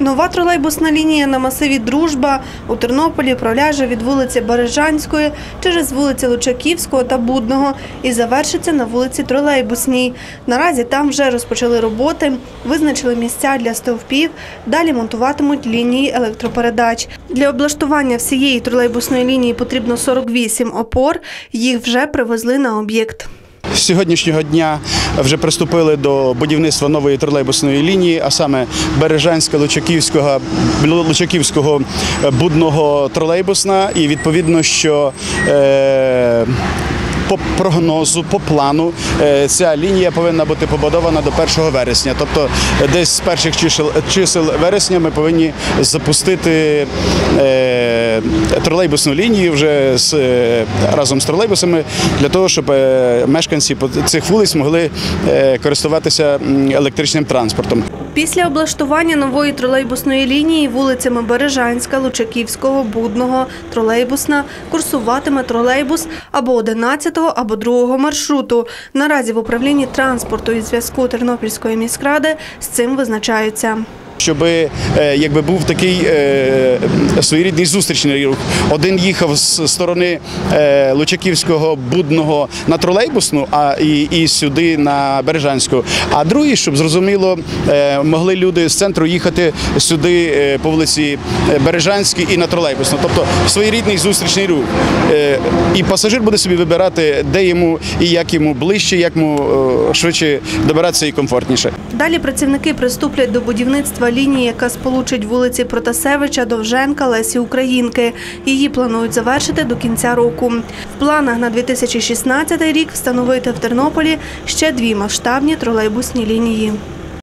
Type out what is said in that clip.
Нова тролейбусна лінія на масиві Дружба у Тернополі проляже від вулиці Бережанської через вулиці Лучаківського та Будного і завершиться на вулиці Тролейбусній. Наразі там вже розпочали роботи, визначили місця для стовпів, далі монтуватимуть лінії електропередач. Для облаштування всієї тролейбусної лінії потрібно 48 опор, їх вже привезли на об'єкт. Сьогоднішнього дня вже приступили до будівництва нової тролейбусної лінії, а саме Бережанська Лучаківського Лучаківського будного тролейбусна. І відповідно, що е, по прогнозу, по плану, е, ця лінія повинна бути побудована до 1 вересня. Тобто, десь з перших чисел, чисел вересня ми повинні запустити е, тролейбусну лінію вже з, е, разом з тролейбусами для того, щоб е, мешканці цих вулиць могли е, користуватися електричним транспортом. Після облаштування нової тролейбусної лінії вулицями Бережанська, Лучаківського, Будного, Тролейбусна курсуватиме тролейбус або 11 або 2 маршруту. Наразі в управлінні транспорту і зв'язку Тернопільської міськради з цим визначаються. щоб е, якби був такий е, своєрідний зустрічний рух. Один їхав з сторони е, Лучаківського будного на тролейбусну, а і, і сюди на Бережанську. А другий, щоб зрозуміло, могли люди з центру їхати сюди по вулиці Бережанській і на тролейбусну. Тобто своєрідний зустрічний рух. І пасажир буде собі вибирати, де йому і як йому ближче, як йому е, швидше добиратися і комфортніше. Далі працівники приступлять до будівництва лінії, яка сполучить вулиці Протасевича, Довженка, Лесі Українки. Її планують завершити до кінця року. В планах на 2016 рік встановити в Тернополі ще дві масштабні тролейбусні лінії.